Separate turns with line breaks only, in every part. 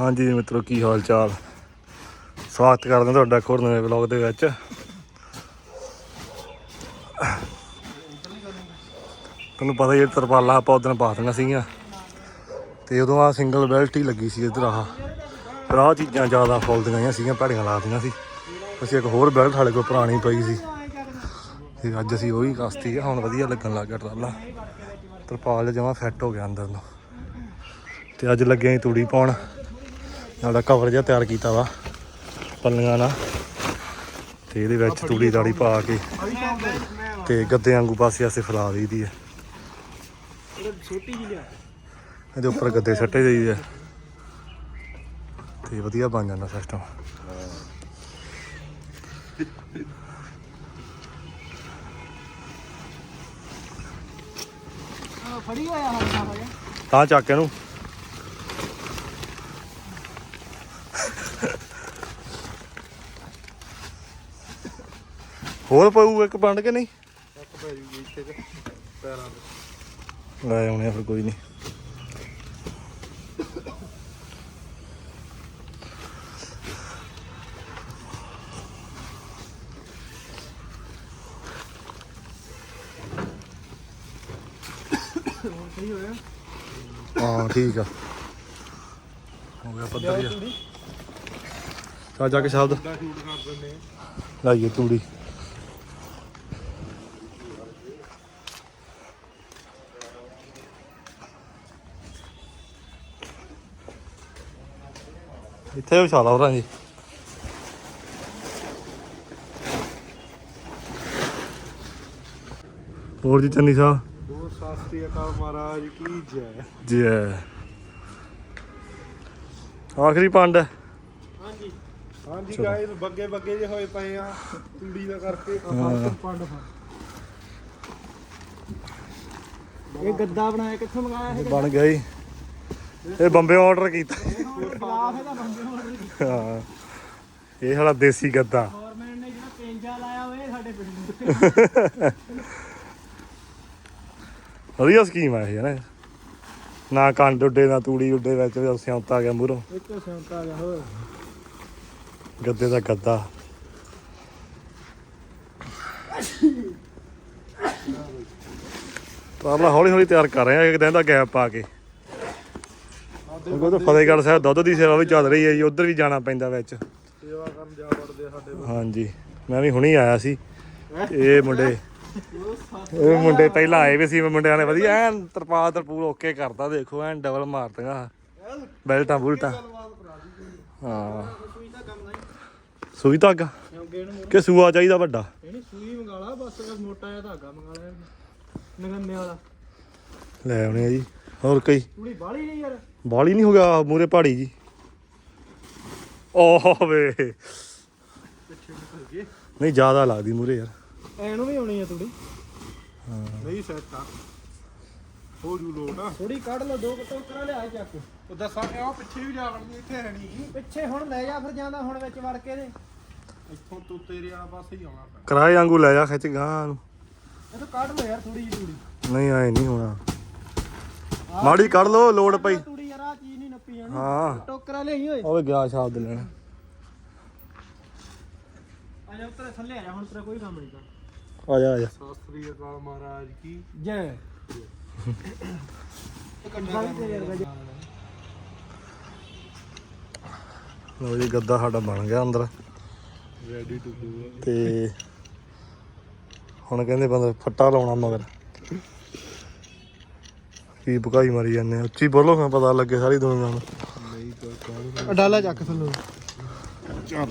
ਹਾਂਜੀ ਜੀ ਮਿੱਤਰੋ, ਕੀ ਹਾਲ ਚਾਲ ਸਵਾਗਤ ਕਰਦੇ ਹਾਂ ਤੁਹਾਡਾ ਇੱਕ ਹੋਰ ਨਵੇਂ ਵਲੌਗ ਦੇ ਵਿੱਚ। ਤੁਹਾਨੂੰ ਪਤਾ ਹੀ ਹੈ ਤਰਪਾਲਾਂ ਆਪਾਂ ਉਦੋਂ ਪਾ ਦਿੱਤੀਆਂ ਸੀਗੀਆਂ। ਤੇ ਉਦੋਂ ਆ ਸਿੰਗਲ ਬੈਲਟ ਹੀ ਲੱਗੀ ਸੀ ਇੱਧਰ ਆਹ। ਫਿਰ ਆਹ ਚੀਜ਼ਾਂ ਜ਼ਿਆਦਾ ਫੁੱਲਦੀਆਂ ਜਿਹੀਆਂ ਸੀਗੀਆਂ, ਭੈੜੀਆਂ ਲਾਤੀਆਂ ਸੀ। ਅਸੀਂ ਇੱਕ ਹੋਰ ਬੈਲਟ ਸਾਡੇ ਕੋਲ ਪੁਰਾਣੀ ਪਈ ਸੀ। ਤੇ ਅੱਜ ਅਸੀਂ ਉਹੀ ਕਸਤੀ ਆ, ਹੁਣ ਵਧੀਆ ਲੱਗਣ ਲੱਗ ਗਿਆ ਟਰਾਲਾ ਤਰਪਾਲ ਜਮਾ ਫਿੱਟ ਹੋ ਗਿਆ ਅੰਦਰ ਨੂੰ। ਤੇ ਅੱਜ ਲੱਗੇ ਆਂ ਤੂੜੀ ਪਾਉਣ। ਨਾਲੇ ਕਵਰ ਜਿਹਾ ਤਿਆਰ ਕੀਤਾ ਵਾ ਪੱਲੀਆਂ ਨਾਲ। ਤੇ ਇਹਦੇ ਵਿੱਚ ਤੂੜੀ ਦਾੜੀ ਪਾ ਕੇ ਤੇ ਗੱਦੇ ਵਾਂਗੂ ਪਾਸੇ ਆਸੇ ਫੈਲਾ ਦਈਦੀ ਹੈ।
ਛੋਟੀ ਜਿਹੀ ਲਿਆ।
ਇਹਦੇ ਉੱਪਰ ਗੱਦੇ ਸੱਟੇ ਜਾਈਦੇ ਤੇ ਵਧੀਆ ਬਣ ਜਾਂਦਾ ਸਿਸਟਮ
ਫੜੀ ਹੋਇਆ ਹੋ
ਤਾਂ ਚੱਕ ਇਹਨੂੰ। ਹੋਰ ਪਊ ਇੱਕ ਪੰਡ ਕੇ ਨਹੀਂ?
ਇੱਕ ਪੈ ਜੂਗੀ ਇੱਥੇ ਤੇ ਪੈਰਾਂ ਤੇ।
ਲੈ ਆਉਣੇ ਆ ਫਿਰ ਕੋਈ ਨਹੀਂ।
ਸਹੀ ਹੋਇਆ?
ਹਾਂ ਠੀਕ ਆ। ਹੋ ਗਿਆ ਪੱਧਰ ਜਿਹਾ ਚਾ ਜਾ ਕੇ ਸ਼ਬਦ ਲਾਈਏ ਤੂੜੀ। ਇੱਥੇ ਵਿਛਾ ਲਾ ਹੋਰਾਂ ਜੀ। ਹੋਰ ਜੀ ਚੰਨੀ ਸਾਹਿਬ?
ਉਹ ਸ਼ਾਸਤਰੀ ਅਕਾਲ ਮਹਾਰਾਜ ਕੀ ਜੈ।
ਜੀ ਆਖਰੀ ਪੰਡ।
ਹਾਂਜੀ। ਹਾਂਜੀ ਗਾਇਸ ਬੱਗੇ ਬੱਗੇ ਜੇ ਹੋਏ ਪਏ ਆ। ਤੂੜੀ ਦਾ ਕਰਕੇ ਪੰਡ ਪੰਡ ਇਹ ਗੱਦਾ ਬਣਾਇਆ ਕਿੱਥੋਂ ਮੰਗਾਇਆ
ਇਹ ਬਣ ਗਿਆ ਜੀ। ਇਹ ਬੰਬੇ ਆਰਡਰ ਕੀਤਾ।
ਖਿਲਾਫ
ਹਾਂ। ਇਹ ਸਾਡਾ ਦੇਸੀ ਗੱਦਾ।
ਗਵਰਨਮੈਂਟ ਨੇ ਜਿਹੜਾ ਪੇਂਜਾ ਲਾਇਆ ਹੋਇਆ ਸਾਡੇ ਪਿੰਡ
ਵਧੀਆ ਸਕੀਮ ਆ ਇਹ ਨਾ ਨਾ ਕੰਡ ਉੱਡੇ, ਨਾ ਤੂੜੀ ਉੱਡੇ ਵਿੱਚ ਸਿਉਂਤਾ ਆ ਗਿਆ ਮੂਰੋਂ
ਇੱਕੋ ਸੰਤਾ ਗਿਆ ਹੋਰ
ਗੱਦੇ ਦਾ ਗੱਦਾ। ਤਾਂ ਆਪਣਾ ਹੌਲੀ ਹੌਲੀ ਤਿਆਰ ਕਰ ਰਹੇ ਆ, ਇੱਕ ਦਿਨ ਦਾ ਗੈਪ ਪਾ ਕੇ। ਕਿਉਂਕਿ ਉਹ ਫਤਿਹਗੜ੍ਹ ਸਾਹਿਬ ਦੁੱਧ ਦੀ ਸੇਵਾ ਵੀ ਚੱਲ ਰਹੀ ਹੈ ਜੀ ਉਧਰ ਵੀ ਜਾਣਾ ਪੈਂਦਾ ਵਿੱਚ।
ਸੇਵਾ ਕਰਨ ਜਾ ਵੜਦੇ ਸਾਡੇ
ਹਾਂਜੀ ਮੈਂ ਵੀ ਹੁਣੀ ਆਇਆ ਸੀ। ਇਹ ਮੁੰਡੇ ਇਹ ਮੁੰਡੇ ਪਹਿਲਾਂ ਆਏ ਵੀ ਸੀ ਮੁੰਡਿਆਂ ਨੇ ਵਧੀਆ ਐਨ ਤਰਪਾਲ ਤਰਪੂਲ ਓਕੇ ਕਰਦਾ ਦੇਖੋ ਐਨ ਡਬਲ ਮਾਰਦੀਆਂ ਬੈਲਟਾਂ ਬੁਲਟਾਂ। ਹਾਂ।
ਸੂਈ ਦਾ ਕੰਮ ਨਹੀਂ
ਸੂਈ ਧਾਗਾ? ਕਿ ਸੂਆ ਚਾਹੀਦਾ ਵੱਡਾ?
ਇਹਨੂੰ ਸੂਈ ਮੰਗਾ ਲਾ ਬਸ ਬਸ ਮੋਟਾ ਜਿਹਾ ਧਾਗਾ ਮੰਗਾ ਲਿਆ ਨਗੰਨੇ ਵਾਲਾ।
ਲੈ ਆਉਣੇ ਆ ਜੀ। ਹੋਰ ਕੋਈ।
ਤੂੜੀ ਬਾਲੀ ਨਹੀਂ ਯਾਰ।
ਬਾਲੀ ਨਹੀਂ ਹੋ ਗਿਆ ਮੂਰੇ ਪਹਾੜੀ ਜੀ। ਓਹ ਵੇ
ਪਿੱਛੇ ਨਿਕਲ ਗਏ
ਨਹੀਂ ਜ਼ਿਆਦਾ ਲੱਗਦੀ ਮੂਰੇ ਯਾਰ।
ਐਨੂੰ ਵੀ ਆਉਣੀ ਆ ਤੂੜੀ।
ਹਾਂ।
ਨਹੀਂ ਸੈੱਟ ਆ। ਹੋ ਜੂ ਲੋਟ ਆ ਥੋੜੀ ਕੱਢ ਲਓ ਦੋ ਟੋਕਰਾ ਲਿਆ ਚੱਕ। ਉਹ ਦੱਸਾਂ ਕਿ ਉਹ ਪਿੱਛੇ ਵੀ ਜਾ ਵੜਨੀ ਇੱਥੇ ਹੈ ਨਹੀਂ ਪਿੱਛੇ ਹੁਣ ਲੈ ਜਾ ਫਿਰ ਜਾਂਦਾ ਹੁਣ ਵਿੱਚ ਵੜ ਕੇ ਦੇ ਇੱਥੋਂ ਤੂੰ ਤੇਰੇ ਵਾਲਾ ਪਾਸੇ ਹੀ ਆਉਣਾ
ਕਿਰਾਏ ਵਾਂਗੂ ਲੈ ਜਾ ਖਿੱਚ ਗਾਂ ਨੂੰ।
ਇਹ ਤਾਂ ਕੱਢ ਲਓ ਯਾਰ ਥੋੜੀ ਜਿਹੀ ਤੂੜੀ।
ਨਹੀਂ ਆਏ ਨਹੀਂ ਹੋਣਾ। ਮਾੜੀ ਕੱਢ ਲੋ ਲੋੜ ਪਈ।
ਤੂੜੀ ਯਾਰ ਆ ਚੀਜ਼ ਨਹੀਂ ਨੱਪੀ ਜਾਣੀ।
ਹਾਂ।
ਟੋਕਰਾ ਲਿਆਈ ਓਏ।
ਉਹ ਗਿਆ ਸ਼ਬਦ ਲੈਣਾ।
ਆ ਜਾ ਉੱਤਰੇ ਥੱਲੇ ਆ ਜਾ ਹੁਣ ਤੇਰਾ ਕੋਈ ਕੰਮ ਨਹੀਂ ਕਰ
ਆ ਜਾ ਆ ਜਾ।
ਸ਼ਾਸਤਰੀ ਅਕਾਲ ਮਹਾਰਾਜ ਕੀ ਜੈ। ਕੰਡਾ ਵੀ ਤੇਰੇ ਵਰਗਾ
ਲਓ ਜੀ ਗੱਦਾ ਸਾਡਾ ਬਣ ਗਿਆ ਅੰਦਰ।
ਰੈਡੀ ਟੂ ਡੂ
ਤੇ ਹੁਣ ਕਹਿੰਦੇ ਬੰਦਾ ਫੱਟਾ ਲਾਉਣਾ ਮਗਰ। ਕੀ ਭੁਕਾਈ ਮਾਰੀ ਜਾਂਦੇ ਆ। ਉੱਚੀ ਬੋਲੋ ਮੈਂ ਪਤਾ ਲੱਗੇ ਸਾਰੀ ਦੁਨੀਆ ਨੂੰ।
ਨਹੀਂ ਤਾਂ ਕਾਹਨੂੰ ਡਾਲਾ ਚੱਕ ਥੱਲੋਂ। ਚਲ।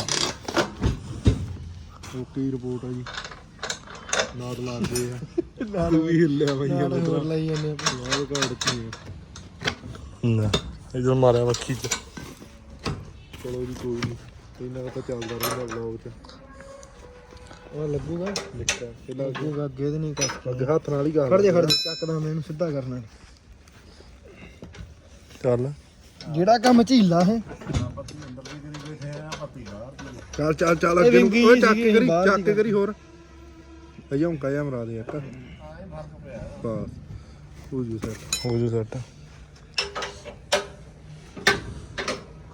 ਓਕੇ ਰਿਪੋਰਟ ਆ ਜੀ। ਨਾਦ ਲਾਉਂਦੇ ਆ। ਨਾਲ ਵੀ ਹਿੱਲਿਆ ਬਈਆ ਹੋਰ ਲਈ ਜਾਂਦੇ ਆ। ਨਾਲ ਕਾੜ ਕੀ
ਨਾ ਇਧਰ ਮਾਰਿਆ ਵੱਖੀ ਚ।
ਚਲੋ ਜੀ ਕੋਈ ਨਹੀਂ ਇਹਨਾਂ ਦਾ ਤਾਂ ਚੱਲਦਾ ਰਹਿੰਦਾ ਵਲੌਗ ਚ। ਉਹ ਲੱਗੂਗਾ। ਲਿਖਿਆ ਇਹ ਲੱਗੂਗਾ ਅੱਗੇ ਤੇ ਨਹੀਂ ਕੱਸ ਅੱਗੇ ਹੱਥ ਨਾਲ ਹੀ ਕਰ ਖੜ ਜਾ ਖੜ ਜਾ। ਚੱਕਦਾ ਮੈਂ ਇਹਨੂੰ ਸਿੱਧਾ ਕਰਨਾ।
ਚੱਲ।
ਜਿਹੜਾ ਕੰਮ ਝੀਲਾ ਹੈ।
ਚੱਲ ਚੱਲ ਚੱਲ ਅੱਗੇ ਨੂੰ। ਓਏ ਚੱਕ ਕਰੀ ਚੱਕ ਕਰੀ ਹੋਰ। ਅਯੋਂ ਕਾਇਆ ਮਰਾ ਦੇ ਇੱਕ। ਬਸ। ਹੋ ਜੂ ਸਰ
ਹੋ ਜੂ ਸੈੱਟ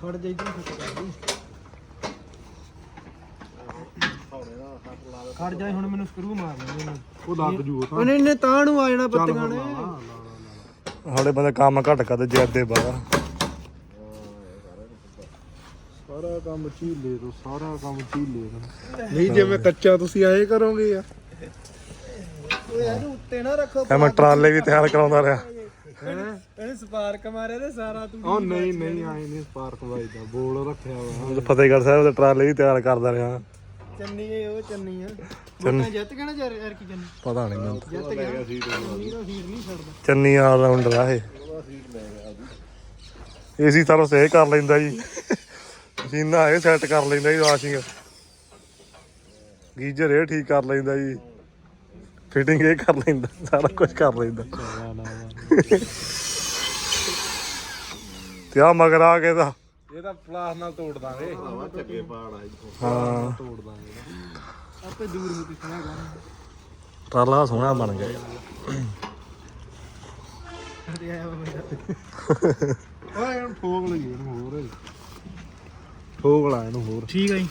ਖੜ ਜਾ ਇਧਰ ਫਿੱਟ ਕਰ ਦੀ ਖੜ ਜਾ ਹੁਣ ਮੈਨੂੰ ਸਕਰੂ ਮਾਰ ਲੈਣੇ
ਉਹ ਲੱਗ ਜੂ ਉਹ ਤਾਂ।
ਉਹਨੇ ਇਹਨੇ ਤਾਂ ਨੂੰ ਆ ਜਾਣਾ ਪੱਤੀਆਂ ਨੇ।
ਸਾਡੇ ਬੰਦੇ ਕੰਮ ਘੱਟ ਕਰਦੇ ਜਿਆਦੇ ਬਾਹਰ।
ਸਾਰਾ ਕੰਮ ਝੀਲੇ ਤੋਂ ਸਾਰਾ ਕੰਮ ਝੀਲੇ ਤੋਂ। ਨਹੀਂ ਜਿਵੇਂ ਕੱਚਾ ਤੁਸੀਂ ਆਏ ਕਰੋਗੇ ਯਾਰ।
ਓਏ ਇਹਨੂੰ ਉੱਤੇ ਨਾ ਰੱਖੋ
ਮੈਂ ਟਰਾਲੇ ਵੀ ਤਿਆਰ ਕਰਾਉਂਦਾ ਰਿਹਾ।
ਇਹਨੇ ਸਪਾਰਕ ਮਾਰਿਆ ਤੇ ਸਾਰਾ ਤੂੰ
ਉਹ ਨਹੀਂ ਨਹੀਂ ਆਏ ਨਹੀਂ ਸਪਾਰਕ ਵਾਈਦਾ ਬੋਲ ਰੱਖਿਆ ਵਾ।
ਫਤਿਹਗੜ੍ਹ ਸਾਹਿਬ ਦੇ ਟਰਾਲੇ ਵੀ ਤਿਆਰ ਕਰਦਾ ਰਿਹਾ।
ਚੰਨੀ ਇਹ ਉਹ ਚੰਨੀ ਆ। ਚੰਨੀ। ਜਿੱਤ ਗਿਆ ਨਾ ਯਾਰ ਯਾਰ ਕੀ ਚੰਨੀ?
ਪਤਾ ਨਹੀਂ ਮੈਨੂੰ।
ਜਿੱਤ ਗਿਆ ਚੰਨੀ ਦਾ ਫੀਡ ਨਹੀਂ ਛੱਡਦਾ।
ਚੰਨੀ ਆਲ ਰਾਉਂਡਰ ਆ ਇਹ। ਏਸੀ ਸਾਰਾ ਸਹਿ ਕਰ ਲੈਂਦਾ ਜੀ। ਮਸ਼ੀਨਾਂ ਇਹ ਸੈੱਟ ਕਰ ਲੈਂਦਾ ਜੀ ਵਾਸ਼ਿੰਗ ਗੀਜ਼ਰ ਇਹ ਠੀਕ ਕਰ ਲੈਂਦਾ ਜੀ। ਫਿਟਿੰਗ ਇਹ ਕਰ ਲੈਂਦਾ ਸਾਰਾ ਕੁਝ ਕਰ ਲੈਂਦਾ। ਤੇ ਆ ਮਗਰ ਆ ਕੇ ਦਾ
ਇਹ ਤਾਂ ਪਲਾਸ ਨਾਲ ਤੋੜ ਦਾਂਗੇ। ਚੱਕੇ ਪਾੜਾ
ਹਾਂ।
ਤੋੜ ਦਾਂਗੇ
ਆਪੇ ਦੂਰ ਹੋ ਕੇ ਖੜਾ ਕਰ
ਟਰਾਲਾ ਸੋਹਣਾ ਬਣ ਗਿਆ। ਜੀ।
ਤੇ ਆਇਆ ਵਾ ਬੰਦਾ
ਓਏ ਇਹਨੂੰ ਠੋਕ ਲਈਏ ਇਹਨੂੰ ਹੋਰ। ਠੋਕ ਲਾ ਇਹਨੂੰ ਹੋਰ।
ਠੀਕ ਹੈ ਜੀ।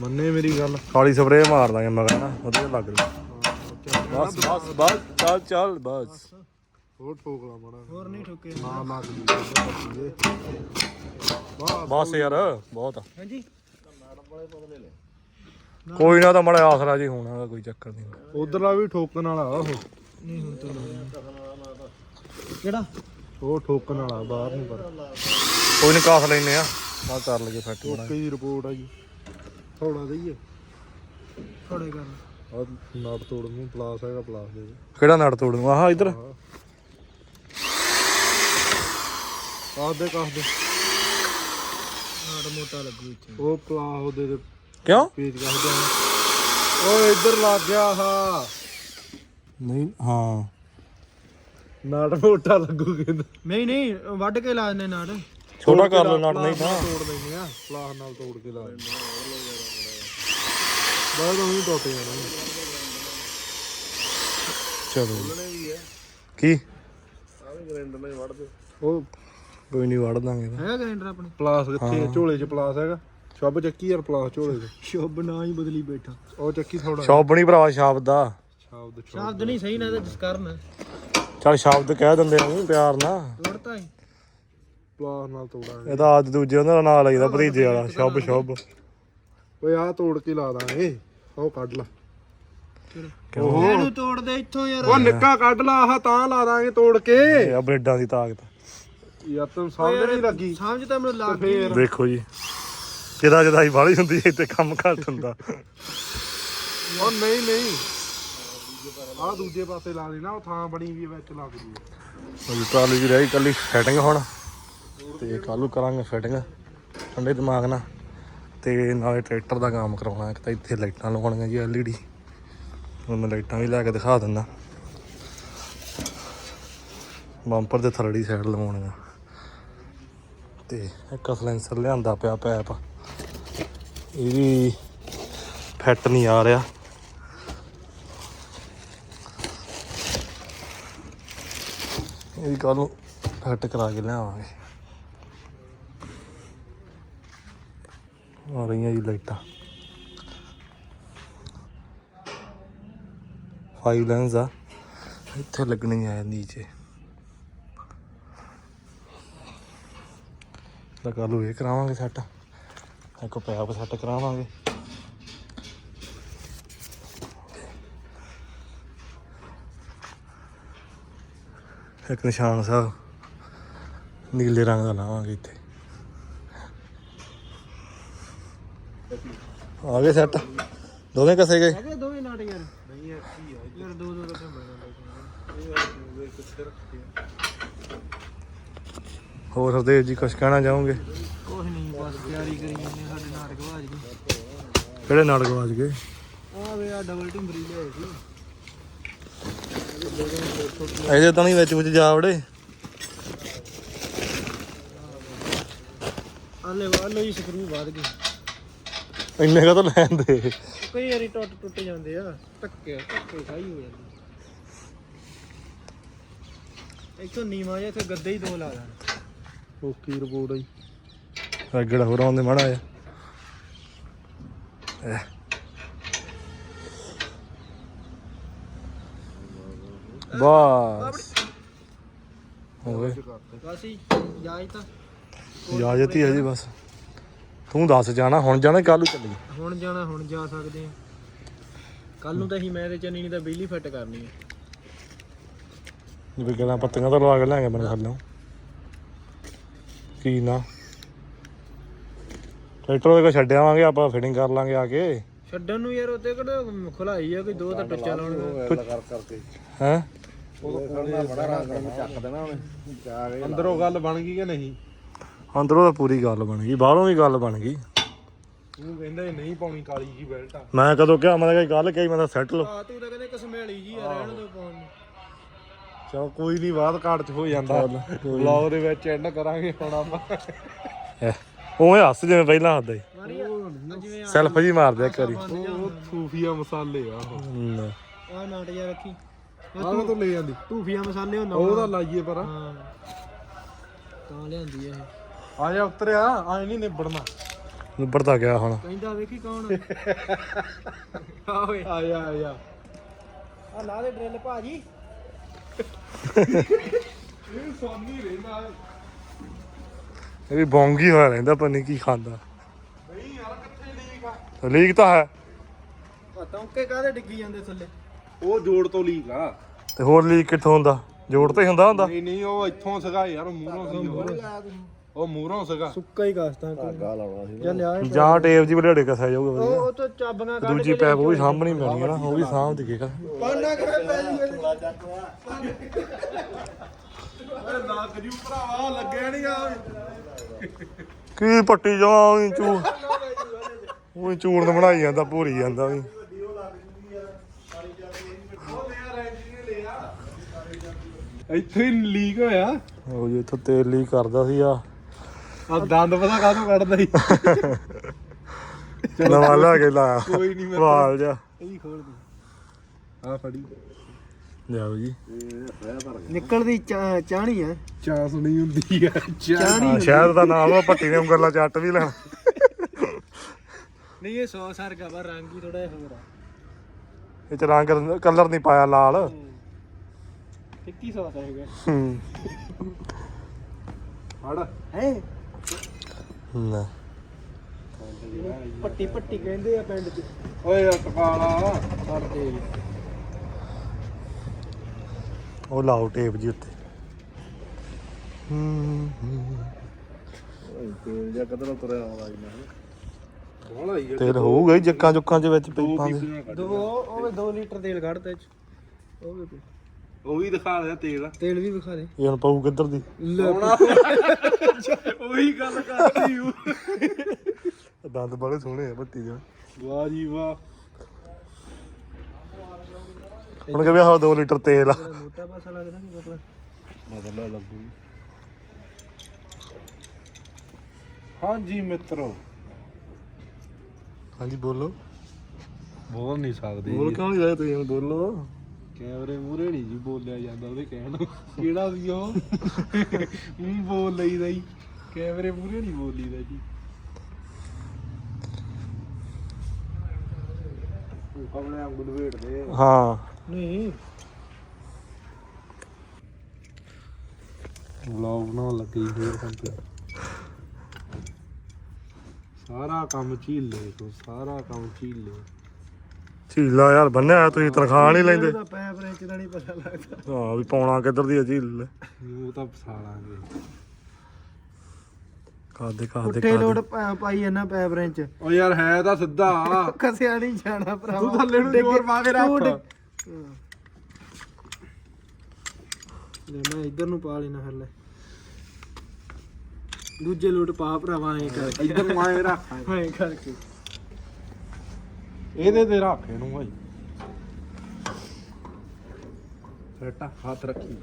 ਮੰਨੇ ਮੇਰੀ ਗੱਲ।
ਕਾਲੀ ਸਪਰੇਅ ਮਾਰ ਦਾਂਗੇ ਮਗਰ ਨਾ ਵਧੀਆ ਲੱਗ ਰਿਹਾ। ਬਸ ਬਸ ਬਸ ਚੱਲ ਚੱਲ ਬਸ।
ਹੋਰ ਠੋਕ ਲਾ ਮਾੜਾ
ਹੋਰ ਨਹੀਂ ਠੋਕੇ
ਨਾ ਲੱਗ ਜੂ ਬਸ
ਯਾਰ ਬਹੁਤ ਆ।
ਹਾਂਜੀ?
ਕੋਈ ਨਾ ਤਾਂ ਮੜਾ ਆਸਰਾ ਜੀ ਹੋਣਾ ਕੋਈ ਚੱਕਰ ਨਹੀਂ
ਉਧਰਲਾ ਵੀ ਠੋਕਣ ਵਾਲਾ ਉਹ।
ਨਹੀਂ ਹੁਣ ਤਾਂ ਕਿਹੜਾ?
ਉਹ ਠੋਕਣ ਵਾਲਾ ਬਾਹਰ ਨੂੰ ਪਰ।
ਕੋਈ ਨਹੀਂ ਕਾਸ ਲੈਨੇ ਆ। ਆ ਕਰ ਲਈਏ ਫੈਟ ਬਣਾ
ਓਕੇ ਦੀ ਰਿਪੋਰਟ ਆ ਜੀ। ਥੋੜਾ ਦਈਏ
ਥੋੜੇ ਕਰ।
ਆ ਨਟ ਤੋੜਨ ਨੂੰ ਪਲਾਸ ਹੈਗਾ ਪਲਾਸ ਦੇ।
ਕਿਹੜਾ ਨੜ ਤੋੜ ਆਹ ਇਧਰ।
ਕਾਸ ਦੇ ਕਾਸ ਦੇ
ਨਾੜ ਮੋਟਾ ਲੱਗੂ ਇੱਥੇ।
ਉਹ ਪਲਾਸ ਉਹਦੇ ਤੇ
ਕਿਉਂ?
ਪੇਜ ਕਾਸ ਦੇ ਓਏ ਇੱਧਰ ਲੱਗ ਗਿਆ ਹਾ
ਨਹੀਂ ਹਾਂ।
ਨਟ ਮੋਟਾ ਲੱਗੂ ਕਹਿੰਦਾ।
ਨਹੀਂ ਨਹੀਂ ਵੱਢ ਕੇ ਲਾ ਦਿੰਦੇ ਨਾੜ।
ਛੋਟਾ ਕਰ ਲਓ ਨਟ ਨਹੀਂ ਤਾਂ।
ਤੋੜ ਲੈਂਦੇ ਆ। ਪਲਾਸ ਨਾਲ ਤੋੜ ਕੇ ਲਾ ਦਿੰਦੇ ਬਾਅਦ ਉਹ ਟੁੱਟ ਜਾਣਾ।
ਚਲੋ। ਕੀ?
ਉਹ
ਕੋਈ ਨਹੀਂ ਵੜ ਦਾਂਗੇ ਤਾਂ।
ਹੈਗਾ ਗ੍ਰਾਈਂਡਰ ਆਪਣੇ?
ਪਲਾਸ ਕਿੱਥੇ? ਝੋਲੇ 'ਚ ਪਲਾਸ ਹੈਗਾ? ਸ਼ੱਬ ਚੱਕੀ ਯਾਰ ਪਲਾਸ ਝੋਲੇ 'ਚ
ਸ਼ੁਭ ਨਾ ਹੀ ਬਦਲੀ ਬੈਠਾ।
ਉਹ ਚੱਕੀ ਥੋੜਾ
ਸ਼ਬਦ ਨਹੀਂ ਭਰਾਵਾ ਸ਼ਬਦ ਦਾ।
ਸ਼ਬਦ
ਸ਼ਬਦ ਨਹੀਂ ਸਹੀ ਨਾ ਤਾਂ ਜਿਸ ਕਰਨ
ਚੱਲ ਸ਼ਬਦ ਕਹਿ ਦਿੰਦੇ ਨੂੰ ਪਿਆਰ ਨਾਲ।
ਤੋੜਤਾ ਹੀ।
ਪਲਾਸ ਨਾਲ ਤੋੜਾਂਗੇ।
ਇਹਦਾ ਅੱਜ ਦੂਜੇ ਉਹਨਾਂ ਦਾ ਨਾਂ ਲਈਦਾ ਭਤੀਜੇ ਵਾਲਾ ਸ਼ਬ ਸ਼ਬ
ਓਏ ਆਹ ਤੋੜ ਕੇ ਲਾ ਦਾਂਗੇ। ਉਹ ਕੱਢ ਲਾ।
ਇਹਨੂੰ ਤੋੜਦੇ ਇੱਥੋਂ ਯਾਰ।
ਉਹ ਨਿੱਕਾ ਕੱਢ ਲਾ ਆਹ ਤਾਂ ਲਾ ਦਾਂਗੇ ਤੋੜ ਕੇ।
ਇਹ ਆ ਬ੍ਰੇਡਾਂ ਦੀ ਤਾਕਤ।
ਯਾਰ ਤੈਨੂੰ ਸਮਝ ਨਹੀਂ ਲੱਗੀ।
ਸਮਝ ਤਾਂ ਮੈਨੂੰ ਲੱਗ ਗਈ।
ਦੇਖੋ ਜੀ ਜਿਹਦਾ ਜਦਾਈ ਵਾਲੀ ਹੁੰਦੀ ਹੈ ਇੱਥੇ ਕੰਮ ਘੱਟ ਹੁੰਦਾ।
ਉਹ ਨਹੀਂ ਨਹੀਂ। ਆਹ ਦੂਜੇ ਪਾਸੇ ਲਾ ਦੇਣਾ ਉਹ ਥਾਂ ਬਣੀ ਵੀ ਵਿੱਚ ਲੱਗ ਜੂ
ਉਹ ਟਰਾਲੀ ਦੀ ਰਹਿ ਗਈ ਕੱਲੀ ਸੈਟਿੰਗ ਹੁਣ। ਤੇ ਕੱਲੂ ਕਰਾਂਗੇ ਸੈਟਿੰਗ ਠੰਡੇ ਦਿਮਾਗ ਨਾਲ। ਤੇ ਨਾਲੇ ਟਰੈਕਟਰ ਦਾ ਕੰਮ ਕਰਾਉਣਾ ਇੱਕ ਤਾਂ ਇੱਥੇ ਲਾਈਟਾਂ ਲਗਾਉਣੀਆਂ ਜੀ ਐਲਈਡੀ ਹੁਣ ਮੈਂ ਲਾਈਟਾਂ ਵੀ ਲੈ ਕੇ ਦਿਖਾ ਦਿੰਦਾ। ਬੰਪਰ ਦੇ ਥਰੜੀ ਸਾਈਡ ਲਵਾਉਣੀਆਂ। ਤੇ ਇੱਕ ਸਲੈਂਸਰ ਲਿਆਂਦਾ ਪਿਆ ਪੈਪ ਇਹ ਵੀ ਫਿੱਟ ਨਹੀਂ ਆ ਰਿਹਾ। ਇਹ ਵੀ ਕੱਲ ਨੂੰ ਫਿੱਟ ਕਰਾ ਕੇ ਲਿਆਵਾਂਗੇ। ਆ ਰਹੀਆਂ ਜੀ ਲਾਈਟਾਂ। ਫਾਈਵ ਲੈਂਸ ਆ। ਇੱਥੇ ਲੱਗਣੀ ਆ ਨੀਚੇ। ਤਾਂ ਕੱਲ ਇਹ ਕਰਾਵਾਂਗੇ ਸੈੱਟ। ਇੱਕ ਪੈਪ ਸੈੱਟ ਕਰਾਵਾਂਗੇ। ਇੱਕ ਨਿਸ਼ਾਨ ਸਾਹਿਬ ਨੀਲੇ ਰੰਗ ਦਾ ਲਾਵਾਂਗੇ ਇੱਥੇ। ਆ ਗਏ ਸੈੱਟ। ਦੋਵੇਂ ਕਸੇ ਗਏ?
ਹੈਗੇ ਦੋਵੇਂ ਨਾਟ ਯਾਰ ਨਹੀਂ ਯਾਰ ਕੀ ਆ? ਯਾਰ ਦੋ ਦੋ ਤਾਂ ਮੈਂ
ਹੋਰ ਹਰਦੇਵ ਜੀ ਕੁਝ ਕਹਿਣਾ ਚਾਹੋਗੇ?
ਕੁਝ ਨਹੀਂ ਬਸ ਤਿਆਰੀ ਕਰੀ ਜਾਂਦੇ ਸਾਡੇ ਨਾਟਕ ਬਾਜ ਗਏ
ਕਿਹੜੇ ਨਾਟਕ ਵਾਜ ਗਏ
ਆ ਵੇ ਆ ਡਬਲ ਟਿੰਬਰੀ ਲਿਆਏ ਸੀ।
ਇਹਦੇ ਤਾਂ ਨਹੀਂ ਵਿੱਚ ਵਿੱਚ ਜਾ ਵੜੇ।
ਆਲੇ ਵਾਲੇ ਹੀ ਸਕਰੂ ਵੱਧ ਗਏ।
ਇੰਨੇ ਕਾ ਤਾਂ ਲੈਂਦੇ
ਕਈ ਵਾਰੀ ਟੁੱਟ ਟੁੱਟ ਜਾਂਦੇ ਆ ਟੱਕੇ ਟੱਕੇ ਖਾਈ ਹੋ ਜਾਂਦੀ। ਇੱਥੋਂ ਨੀਵਾ ਜਿਹਾ ਇੱਥੇ ਗੱਦੇ ਹੀ ਦੋ ਲਾ ਦੇਣ
ਓਕੇ ਰਿਪੋਰਟ ਆ ਜੀ?
ਰਗੜ ਹੋਰ ਆਉਂਦੇ ਮਾੜਾ ਆ ਬਸ। ਹੋਵੇ
ਹੀ ਜਾਈ ਤਾਂ।
ਇਜਾਜ਼ਤ ਹੀ ਹੈ ਜੀ ਬਸ। ਤੂੰ ਦੱਸ ਜਾਣਾ ਹੁਣ ਜਾਣਾ ਕੱਲ ਨੂੰ ਚੱਲੀਏ?
ਹੁਣ ਜਾਣਾ ਹੁਣ ਜਾ ਸਕਦੇ ਆ। ਕੱਲ ਨੂੰ ਤਾਂ ਅਸੀਂ ਮੈਂ ਤੇ ਚੰਨੀ ਨਹੀਂ ਤਾਂ ਬਿਜਲੀ ਫਿੱਟ ਕਰਨੀ ਹੈ
ਜਿਵੇਂ ਗੱਲਾਂ ਪੱਤੀਆਂ ਤਾਂ ਲਵਾ ਕੇ ਲਿਆਂਗੇ ਮੇਰੇ ਥੱਲੋਂ ਕੀ ਨਾ। ਟਰੈਕਟਰ ਉਹਦੇ ਕੋਲ ਛੱਡਿਆਵਾਂਗੇ ਆਪਾਂ ਫਿਟਿੰਗ ਕਰ ਲਾਂਗੇ ਆ ਕੇ।
ਛੱਡਣ ਨੂੰ ਯਾਰ ਉੱਤੇ ਕਿਹੜਾ ਖੁਲਾਈ ਆ ਕੋਈ ਦੋ ਤਾਂ ਟੱਚਾ ਲਾਉਣ ਦਾ
ਕਰ ਕਰਕੇ।
ਹੈ?
ਚੱਕ ਦੇਣਾ ਉਹਨੇ। ਜਾ ਕੇ ਅੰਦਰੋਂ ਗੱਲ ਬਣ ਗਈ ਕਿ ਨਹੀਂ?
ਅੰਦਰੋਂ ਤਾਂ ਪੂਰੀ ਗੱਲ ਬਣ ਗਈ ਬਾਹਰੋਂ ਵੀ ਗੱਲ ਬਣ ਗਈ।
ਤੂੰ ਕਹਿੰਦਾ ਇਹ ਨਹੀਂ ਪਾਉਣੀ ਕਾਲੀ ਜੀ ਬੈਲਟ ਆ।
ਮੈਂ ਕਦੋਂ ਕਿਹਾ ਮੈਂ ਤਾਂ ਗੱਲ ਕਹੀ ਮੈਂ ਤਾਂ ਸੈੱਟ ਲਓ
ਆ ਤੂੰ ਤਾਂ ਕਹਿੰਦੇ ਕਸਮੇਲੀ ਜੀ ਆ ਰਹਿਣ ਦੋ ਪਾਉਣ ਨੂੰ।
ਚਲ ਕੋਈ ਨਹੀਂ ਬਾਅਦ ਕਾਰਡ ਚ ਹੋ ਜਾਂਦਾ। ਵਲੌਗ ਦੇ ਵਿੱਚ ਐਂਡ ਕਰਾਂਗੇ ਹੁਣ ਆਪਾਂ।
ਉਵੇਂ ਹੱਸ ਜਿਵੇਂ ਪਹਿਲਾਂ ਹੱਸਦਾ
ਆ। ਜਿਵੇਂ
ਸੈਲਫ ਜੀ ਮਾਰਦੇ ਇੱਕ ਵਾਰੀ।
ਉਹ ਸੂਫੀਆ ਮਸਾਲੇ ਆ ਉਹ।
ਆ ਨਾਟ ਜਾ ਰੱਖੀ।
ਆਹ ਤੋਂ ਲੈ ਜਾਂਦੀ
ਧੂਫੀਆ ਮਸਾਲੇ ਹੁੰਦਾ
ਉਹ ਤਾਂ ਲਾਈਏ ਪਰ।
ਹਾਂ। ਤਾਂ ਲਿਆਂਦੀ ਆ ਇਹ।
ਆ ਜਾ ਉਤਰਿਆ ਆਏ ਨਹੀਂ ਨਿਬੜਨਾ।
ਨਿਬੜਦਾ ਗਿਆ ਹੁਣ।
ਕਹਿੰਦਾ ਵੇਖੀ ਕੌਣ ਆ ਓਏ।
ਆ ਜਾ ਆ ਜਾ।
ਆ ਲਾ ਦੇ ਡਰਿੱਲ ਭਾਜੀ।
ਇਹ ਸੋਨੀ ਰਹਿੰਦਾ
ਇਹ ਵੀ ਬੌਂਗੀ ਹੋਇਆ ਰਹਿੰਦਾ ਪਤਾ ਨਹੀਂ ਕੀ ਖਾਂਦਾ।
ਨਹੀਂ ਯਾਰ ਕਿੱਥੇ ਲੀਕ ਆ
ਲੀਕ ਤਾਂ ਹੈ।
ਤੌਂਕੇ ਕਾਹਦੇ ਡਿੱਗੀ ਜਾਂਦੇ ਥੱਲੇ?
ਉਹ ਜੋੜ ਤੋਂ ਲੀਕ ਆ।
ਤੇ ਹੋਰ ਲੀਕ ਕਿੱਥੋਂ ਹੁੰਦਾ? ਜੋੜ ਤੇ ਹੀ ਹੁੰਦਾ ਹੁੰਦਾ?
ਨਹੀਂ ਨਹੀਂ ਉਹ ਇੱਥੋਂ ਸੀਗਾ ਯਾਰ ਮੂਹਰੋਂ ਸੀ ਉਹ। ਮੂਹਰੋਂ ਸੀਗਾ।
ਸੁੱਕਾ ਹੀ ਕਾਸਤਾ ਗਾ ਲਾਉਣਾ ਸੀ ਜਾਂ ਲਿਆ
ਜਾਂ ਟੇਪ ਜੀ ਬਲੇੜੇ ਕਸਿਆ ਜਾਊਗਾ
ਉਹ
ਵਧੀਆ।
ਉਹ ਤੋਂ ਚਾਬੀਆਂ ਕੱਢ
ਦੂਜੀ ਪੈਪ ਉਹ ਵੀ ਸਾਹਮਣੀ ਪੈਣੀ ਹੈ ਨਾ ਉਹ ਵੀ ਸਾਹਮ ਦੀ ਕਿਹੜਾ।
ਪਾਣਾ ਕਿਵੇਂ ਪੈ ਜੀ?
ਓਏ ਲੱਗ ਜੂ ਭਰਾਵਾ ਲੱਗਿਆ ਨਹੀਂ ਆ।
ਕੀ ਪੱਟੀ ਜਾ ਉਹੀ ਚੂ ਉਹੀ ਚੂਰਨ ਬਣਾਈ ਜਾਂਦਾ ਭੂਰੀ ਜਾਂਦਾ ਵੀ।
ਇੱਥੇ ਹੀ ਲੀਕ ਹੋਇਆ।
ਉਹ ਜੀ ਇੱਥੋਂ ਤੇਲ ਲੀਕ ਕਰਦਾ ਸੀ ਆ
ਆ ਦੰਦ ਪਤਾ ਕਾਹਤੋਂ ਕੱਢਦਾ ਸੀ?
ਨਵਾਂ ਲਿਆ ਕੇ ਲਾਇਆ।
ਕੋਈ ਨਹੀਂ ਮੈਂ
ਵਾਲ ਜਾ
ਇਹ ਖੋਲ ਦੇ। ਆ ਫੜੀ।
ਲਿਆਓ ਜੀ।
ਨਿਕਲਦੀ ਚਾਹਣੀ ਆ
ਚਾਂਸ ਨਹੀਂ ਹੁੰਦੀ ਆ
ਹਾਂ, ਸ਼ਹਿਰ ਦਾ ਨਾਮ ਆ ਪੱਟੀ ਨੇ ਉਂਗਲਾ ਚੱਟ ਵੀ ਲੈਣਾ।
ਨਹੀਂ ਇਹ 100 ਸਰ ਕਾ ਰੰਗ ਹੀ ਥੋੜਾ ਹੋਰ ਆ।
ਇਹ ਚ ਰੰਗ ਕਲਰ ਨਹੀਂ ਪਾਇਆ ਲਾਲ।
2100 ਦਾ ਹੈਗਾ।
ਹੂੰ।
ਫੜ
ਹੈ?
ਨਾ।
ਪੱਟੀ ਪੱਟੀ ਕਹਿੰਦੇ ਆ ਪਿੰਡ 'ਚ।
ਓਏ ਟਕਾਲਾ
ਕਰਦੇ
ਉਹ ਲਾਓ ਟੇਪ ਜੀ ਉੱਤੇ। ਹੂੰ ਹੂੰ।
ਤੇਲ ਜਾਂ ਕਦਰ ਤੁਰਿਆ ਆਉਂਦਾ ਜੀ ਮੈਂ। ਬੋਲਾ ਹੀ
ਤੇਲ ਹੋਊਗਾ ਹੀ ਜੱਕਾਂ ਜੁੱਕਾਂ ਦੇ ਵਿੱਚ ਪਈਪਾਂ ਦੇ।
ਦੋ ਉਹ 2 ਲੀਟਰ ਤੇਲ ਕੱਢ ਤੇ ਉਹ ਵੀ।
ਉਹ ਵੀ ਦਿਖਾ ਦੇ ਤੇਲ।
ਤੇਲ ਵੀ ਵਿਖਾ ਦੇ।
ਇਹ ਹੁਣ ਪਊ ਕਿੱਧਰ ਦੀ?
ਉਹੀ ਗੱਲ ਕਰਦੀ ਹੂੰ
ਦੰਦ ਬੜੇ ਸੋਹਣੇ ਆ ਪੱਟੀ ਦੇ।
ਵਾਹ ਜੀ ਵਾਹ।
ਹੁਣ ਕਿ ਵੀ ਆਹ 2 ਲੀਟਰ ਤੇਲ ਆ?
ਮੋਟਾ ਪਾਸਾ ਲੱਗਦਾ ਨਹੀਂ ਪਤਲਾ।
ਬਦਲਾ ਲੱਗੂ। ਹਾਂਜੀ ਮਿੱਤਰੋ।
ਹਾਂਜੀ ਬੋਲੋ।
ਬੋਲ ਨਹੀਂ ਸਕਦੇ।
ਬੋਲ ਕਿਉਂ ਨਹੀਂ ਰਹੇ ਤੁਸੀਂ ਹੁਣ ਬੋਲੋ।
ਕੈਮਰੇ ਮੂਰੇ ਨਹੀਂ ਜੀ ਬੋਲਿਆ ਜਾਂਦਾ ਉਹਦੇ ਕਹਿਣ ਕਿਹੜਾ ਸੀ ਉਹ? ਮੂੰਹ ਬੋਲ ਲਈਦਾ ਜੀ। ਕੈਮਰੇ ਮੂਰੇ ਨਹੀਂ ਬੋਲੀਦਾ ਜੀ। ਕਮਲੇ ਅੰਗੁਲ ਵੇੜਦੇ
ਹਾਂ।
ਨਹੀਂ।
ਵਲੌਗ ਬਣਾਉਣ ਲੱਗੀ ਫੇਰ ਸਾਰਾ ਕੰਮ ਝੀਲੇ ਤੋਂ ਸਾਰਾ ਕੰਮ ਝੀਲੇ।
ਝੀਲਾ ਯਾਰ ਬੰਨਿਆ ਤੁਸੀਂ ਤਨਖਾਹ ਨਹੀਂ ਲੈਂਦੇ।
ਉਹਦਾ ਪੈਪ ਰੇਚ ਦਾ ਨਹੀਂ ਪਤਾ ਲੱਗਦਾ।
ਹਾਂ ਵੀ ਪਾਉਣਾ ਕਿੱਧਰ ਦੀ ਆ ਝੀਲ।
ਉਹ ਤਾਂ ਫਸਾਲਾਂਗੇ
ਕਾਦੇ ਕਾਦੇ
ਉੱਤੇ ਲੋਡ ਪਾ- ਪਾਈ ਜਾਂਦਾ ਪੈਪ ਰੇਂਚ
ਓ ਯਾਰ ਹੈ ਤਾਂ ਸਿੱਧਾ।
ਕਸਿਆ ਨਹੀਂ ਜਾਣਾ ਭਰਾਵਾ।
ਤੂੰ ਥੱਲੇ ਨੂੰ ਜ਼ੋਰ ਪਾ ਕੇ ਰੱਖ।
ਹਾਂ। ਲੈ ਮੈਂ ਇੱਧਰ ਨੂੰ ਪਾ ਲੈਣਾ ਹੱਲੇ ਦੂਜੇ ਲੋਟ ਪਾ ਭਰਾਵਾ ਐ ਕਰ
ਇੱਧਰ ਨੂੰ ਆਏ ਰੱਖ।
ਐ ਕਰਕੇ।
ਇਹਦੇ ਤੇ ਰੱਖ ਇਹਨੂੰ ਭਾਈ। ਫੇਟਾ ਹੱਥ ਰੱਖੀ।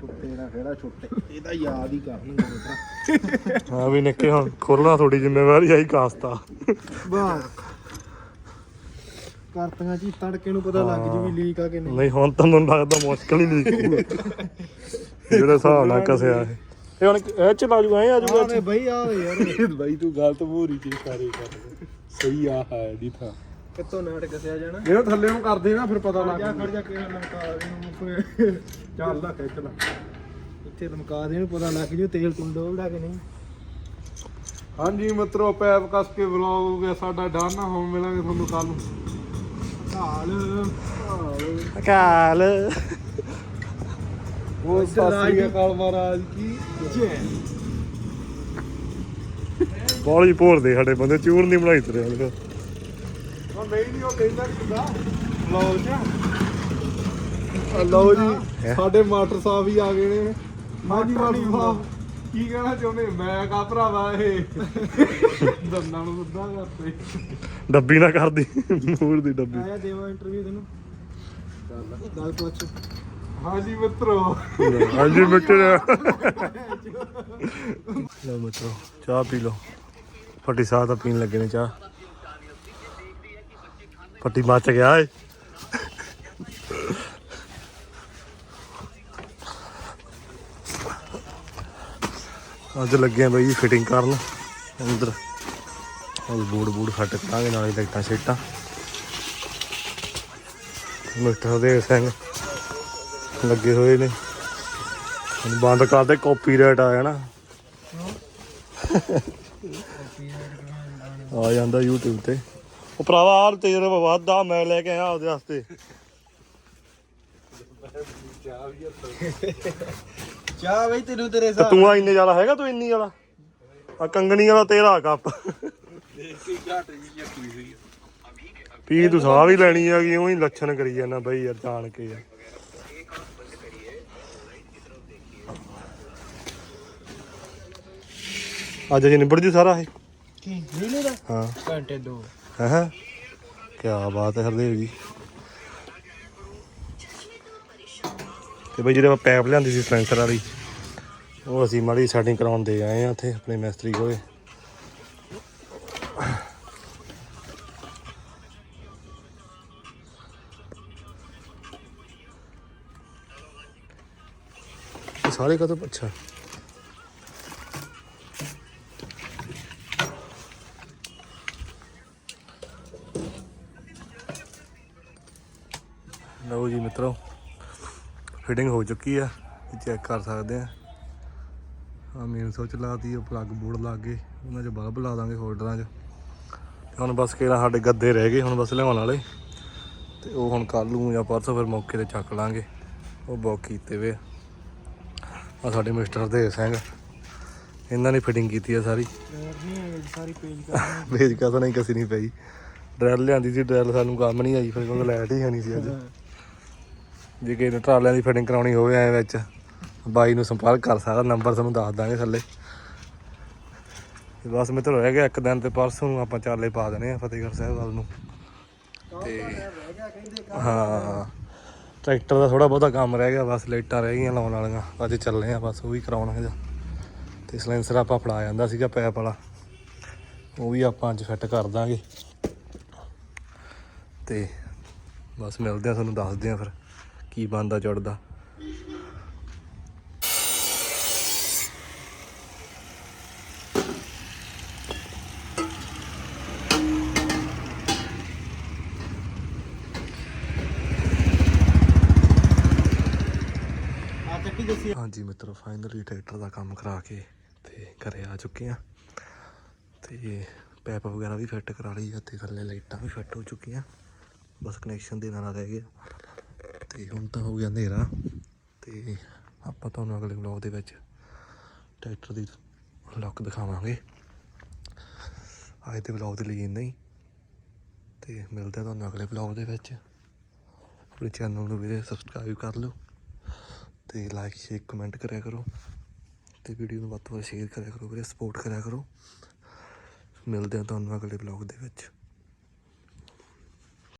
ਟੁੱਟੇ ਨਾ ਕਿਹੜਾ ਛੁੱਟੇ। ਇਹਦਾ ਯਾਦ ਹੀ ਕਰਨਗੇ ਬੇਟਾ
ਹਾਂ ਵੀ ਨਿੱਕੇ ਹੁਣ ਖੋਲਣਾ ਤੁਹਾਡੀ ਜ਼ਿੰਮੇਵਾਰੀ ਆਈ ਕਾਸਤਾ
ਵਾਹ। ਕਰਤੀਆਂ ਜੀ ਤੜਕੇ ਨੂੰ ਪਤਾ ਲੱਗ ਜੂ ਵੀ ਲੀਕ ਆ ਕਿ ਨਹੀਂ।
ਨਹੀਂ ਹੁਣ ਤਾਂ ਮੈਨੂੰ ਲੱਗਦਾ ਮੁਸ਼ਕਲ ਹੀ ਨਹੀਂ ਹੋਊਗਾ ਜਿਹੜੇ ਹਿਸਾਬ ਨਾਲ ਕਸਿਆ। ਇਹ ਇਹ ਹੁਣ ਇਹ ਚ ਲਾ ਜੂ ਐ ਆ ਜੂਗਾ
ਆਵੇ ਬਈ ਆਵੇ ਯਾਰ।
ਬਾਈ ਤੂੰ ਗਲਤ ਮੋਰੀ ਚ ਇਸ਼ਾਰੇ ਕਰ ਸਹੀ ਆ ਹੈ ਦੀ ਥਾਂ
ਕਿੱਥੋਂ ਨਾਟਕ ਸਿਆ ਜਾਣਾ?
ਇਹਨੂੰ ਥੱਲੇ ਨੂੰ ਕਰਦੇ ਨਾ ਫਿਰ ਪਤਾ ਲੱਗ
ਜਾ ਖੜ ਜਾ ਕੇ ਲਮਕਾ ਇਹਨੂੰ ਚੱਲਦਾ ਖਿੱਚ ਲਾ। ਇੱਥੇ ਲਮਕਾ ਦੇ ਇਹਨੂੰ ਪਤਾ ਲੱਗ ਜੂ ਤੇਲ ਤੂੰ ਡੋਲਦਾ ਕਿ ਨਹੀਂ।
ਹਾਂਜੀ ਮਿੱਤਰੋ ਪੈਪ ਕਸ ਕੇ ਵਲੌਗ ਹੋ ਗਿਆ ਸਾਡਾ ਡਨ ਹੁਣ ਮਿਲਾਂਗੇ ਤੁਹਾਨੂੰ ਕੱਲ ਨੂੰ।
ਹਾਲ
ਕਾਲ।
ਉਹ ਸਤਿ ਅਕਾਲ ਮਹਾਰਾਜ ਕੀ
ਜੈ।
ਬੋਲੀ ਭੋਰਦੇ ਸਾਡੇ ਬੰਦੇ ਚੂਰ ਨਹੀਂ ਬਣਾਈ ਤੇਰੇ ਵਾਲੇ
ਉਹ ਨਹੀਂ ਨਹੀਂ ਉਹ ਕਹਿੰਦਾ ਕਿਦਾ ਵਲੌਗ ਚ ਆ ਲਓ ਜੀ। ਸਾਡੇ ਮਾਸਟਰ ਸਾਹਿਬ ਵੀ ਆ ਗਏ ਨੇ। ਹਾਂਜੀ ਮਾਸਟਰ ਸਾਹਿਬ। ਕੀ ਕਹਿਣਾ ਚਾਹੁੰਦੇ? ਮੈਂ ਕਾ ਭਰਾਵਾ ਇਹ। ਦੰਦਾਂ ਨੂੰ ਸਿੱਧਾ ਕਰਦੇ।
ਡੱਬੀ ਨਾ ਕਰਦੀ ਮੂਰ ਦੀ ਡੱਬੀ।
ਆਇਆ ਦੇਵਾ ਇੰਟਰਵਿਊ ਤੈਨੂੰ। ਗੱਲ ਪੁੱਛ
ਹਾਂਜੀ ਮਿੱਤਰੋ।
ਹਾਂਜੀ ਮਿੱਟਰ ਲਓ ਮਿੱਤਰੋ ਚਾਹ ਪੀ ਲਓ। ਫੱਟੀ ਸਾਹ ਤਾਂ ਪੀਣ ਲੱਗੇ ਨੇ ਚਾਹ। ਫੱਟੀ ਮੱਚ ਗਿਆ ਏ। ਅੱਜ ਲੱਗੇ ਆ ਬਈ ਫਿਟਿੰਗ ਕਰਨ। ਅੰਦਰ। ਉਹ ਬੂੜ ਬੂੜ ਫਟ ਕਰਾਂਗੇ ਨਾਲੇ ਲਾਈਟਾਂ ਸ਼ੀਟਾਂ। ਮਿਸਟਰ ਦੇ ਸਿੰਘ। ਲੱਗੇ ਹੋਏ ਨੇ। ਹੁਣ ਬੰਦ ਕਰਦੇ ਕਾਪੀਰਾਈਟ ਆ ਜਾਣਾ। ਆ ਜਾਂਦਾ YouTube ਤੇ। ਉਹ ਭਰਾਵਾ ਆਰ ਤੇਰੇ ਵਾਦਾ ਮੈਂ ਲੈ ਕੇ ਆਇਆ ਉਹਦੇ ਵਾਸਤੇ।
ਚਾਹ ਬਈ ਤੈਨੂੰ ਤੇਰੇ
ਤੇ ਤੂੰ ਆ ਇੰਨੇ ਜ਼ਿਆਦਾ ਹੈਗਾ ਤੂੰ ਇੰਨੀ ਵਾਲਾ ਆ ਕੰਗਣੀ ਵਾਲਾ ਤੇਰਾ ਕੱਪ। ਪੀ ਤੂੰ ਸਾਹ ਵੀ ਲੈਣੀ ਆ ਕਿ ਉਹੀ ਲੱਛਣ ਕਰੀ ਜਾਂਦਾ ਬਈ ਯਾਰ ਜਾਣ ਕੇ ਯਾਰ। ਅੱਜ ਜੇ ਨਿਬੜ ਜੂ ਸਾਰਾ ਇਹ।
ਕੀ ਨੀਲੇ ਦਾ?
ਹਾਂ।
ਘੰਟੇ ਦੋ।
ਹਾਂ ਕੀ ਬਾਤ ਹੈ ਹਰਦੇਵ ਜੀ। ਤੇ ਬਈ ਜਿਹੜੇ ਆਪਾਂ ਪੈਪ ਲਿਆਂਦੀ ਸੀ ਸੈਂਸਰ ਵਾਲੀ ਉਹ ਅਸੀਂ ਮਾੜੀ ਸੈਟਿੰਗ ਕਰਾਉਣ ਦੇ ਆਏ ਆ ਉੱਥੇ ਆਪਣੇ ਮਿਸਤਰੀ ਕੋਲੇ। ਸਾਰੇ ਕਦੋਂ ਅੱਛਾ ਲਓ ਜੀ ਮਿੱਤਰੋ ਫਿਟਿੰਗ ਹੋ ਚੁੱਕੀ ਆ ਚੈੱਕ ਕਰ ਸਕਦੇ ਆ। ਆ ਮੇਨ ਸੋਚ ਲਾਤੀ, ਉਹ ਪਲੱਗ ਬੋਰਡ ਲਾ ਗਏ ਉਹਨਾਂ 'ਚ ਬਲਬ ਲਾ ਦਾਂਗੇ ਹੋਲਡਰਾਂ 'ਚ। ਤੇ ਹੁਣ ਬਸ ਕਿਹੜਾ ਸਾਡੇ ਗੱਦੇ ਰਹਿ ਗਏ, ਹੁਣ ਬਸ ਲਿਆਉਣ ਵਾਲੇ। ਤੇ ਉਹ ਹੁਣ ਕੱਲ ਨੂੰ ਜਾਂ ਪਰਸੋਂ ਫਿਰ ਮੌਕੇ ਤੇ ਚੱਕ ਲਾਂਗੇ। ਉਹ ਬੁੱਕ ਕੀਤੇ ਵੇ ਆ। ਸਾਡੇ ਮਿਸਟਰ ਦੇ ਸਿੰਘ, ਇਹਨਾਂ ਨੇ ਫਿਟਿੰਗ ਕੀਤੀ ਆ ਸਾਰੀ।
ਨਹੀਂ ਸਾਰੀ ਪੇਜ ਕਰ
ਵੇਜ ਕਾ ਤਾਂ ਨਹੀਂ, ਕਸੀ ਨਹੀਂ ਪਈ। ਡਰੈਲ ਲਿਆਂਦੀ ਸੀ, ਡਰੈਲ ਸਾਨੂੰ ਕੰਮ ਨਹੀਂ ਆਈ, ਫਿਰ ਕਿਉਂਕਿ ਲਾਈਟ ਹੀ ਹੈ ਨਹੀਂ ਸੀ ਅੱਜ। ਜੇ ਕਿਸੇ ਨੇ ਟਰਾਲਿਆਂ ਦੀ ਫਿਟਿੰਗ ਕਰਾਉਣੀ ਹੋਵੇ ਐ ਵਿੱਚ, ਬਾਈ ਨੂੰ ਸੰਪਰਕ ਕਰ ਸਕਦਾ ਨੰਬਰ ਤੁਹਾਨੂੰ ਦੱਸ ਦਾਂਗੇ ਥੱਲੇ। ਬਸ ਮਿੱਤਰ ਰਹਿ ਗਿਆ ਇੱਕ ਦਿਨ ਤੇ ਪਰਸੋਂ ਨੂੰ ਆਪਾਂ ਚਾਲੇ ਪਾ ਦੇਣੇ ਆ ਫਤਿਹਗੜ੍ਹ ਸਾਹਿਬ ਵੱਲ ਨੂੰ। ਤੇ ਹਾਂ, ਟਰੈਕਟਰ ਦਾ ਥੋੜਾ ਬਹੁਤਾ ਕੰਮ ਰਹਿ ਗਿਆ, ਬਸ ਲਾਈਟਾਂ ਰਹਿ ਗਈਆਂ ਲਾਉਣ ਵਾਲੀਆਂ। ਅੱਜ ਚੱਲੇ ਆ ਬਸ, ਉਹ ਵੀ ਕਰਾਉਣਾ ਜਾਂ ਤੇ ਸਲੈਂਸਰ ਆਪਾਂ ਫੜਾ ਜਾਂਦਾ ਸੀਗਾ ਪੈਪ ਵਾਲਾ। ਉਹ ਵੀ ਆਪਾਂ ਅੱਜ ਫਿੱਟ ਕਰ ਦਾਂਗੇ। ਤੇ ਬਸ ਮਿਲਦੇ ਆ, ਤੁਹਾਨੂੰ ਦੱਸਦੇ ਆ ਫਿਰ। ਕੀ ਬੰਦਾ ਚੜਦਾ ਹਾਂਜੀ ਮਿੱਤਰੋ ਫਾਈਨਲੀ ਟਰੈਕਟਰ ਦਾ ਕੰਮ ਕਰਾ ਕੇ ਤੇ ਘਰੇ ਆ ਚੁੱਕੇ ਆ ਤੇ ਪੈਪ ਵਗੈਰਾ ਵੀ ਫਿੱਟ ਕਰਾ ਲਈ ਆ ਤੇ ਥੱਲੇ ਲਾਈਟਾਂ ਵੀ ਫਿੱਟ ਹੋ ਚੁੱਕੀਆਂ। ਬਸ ਕਨੈਕਸ਼ਨ ਦੇਣਾ ਨਾ ਰਹਿ ਗਿਆ। ਤੇ ਹੁਣ ਤਾਂ ਹੋ ਗਿਆ ਹਨੇਰਾ ਤੇ ਆਪਾਂ ਤੁਹਾਨੂੰ ਅਗਲੇ ਵਲੌਗ ਦੇ ਵਿੱਚ ਟਰੈਕਟਰ ਦੀ ਲੁੱਕ ਦਿਖਾਵਾਂਗੇ। ਅੱਜ ਦੇ ਵਲੌਗ ਦੇ ਲਈ ਇੰਨਾ ਹੀ। ਤੇ ਮਿਲਦੇ ਆ ਤੁਹਾਨੂੰ ਅਗਲੇ ਵਲੌਗ ਦੇ ਵਿੱਚ। ਆਪਣੇ ਚੈਨਲ ਨੂੰ ਵੀਰੇ ਸਬਸਕ੍ਰਾਈਬ ਕਰ ਲਓ ਤੇ ਲਾਈਕ ਸ਼ੇਅਰ ਕਮੈਂਟ ਕਰਿਆ ਕਰੋ ਤੇ ਵੀਡੀਓ ਨੂੰ ਵੱਧ ਤੋਂ ਵੱਧ ਸ਼ੇਅਰ ਕਰਿਆ ਕਰੋ ਵੀਰੇ ਸਪੋਰਟ ਕਰਿਆ ਕਰੋ। ਮਿਲਦੇ ਹਾਂ ਤੁਹਾਨੂੰ ਅਗਲੇ ਵਲੌਗ ਦੇ ਵਿੱਚ।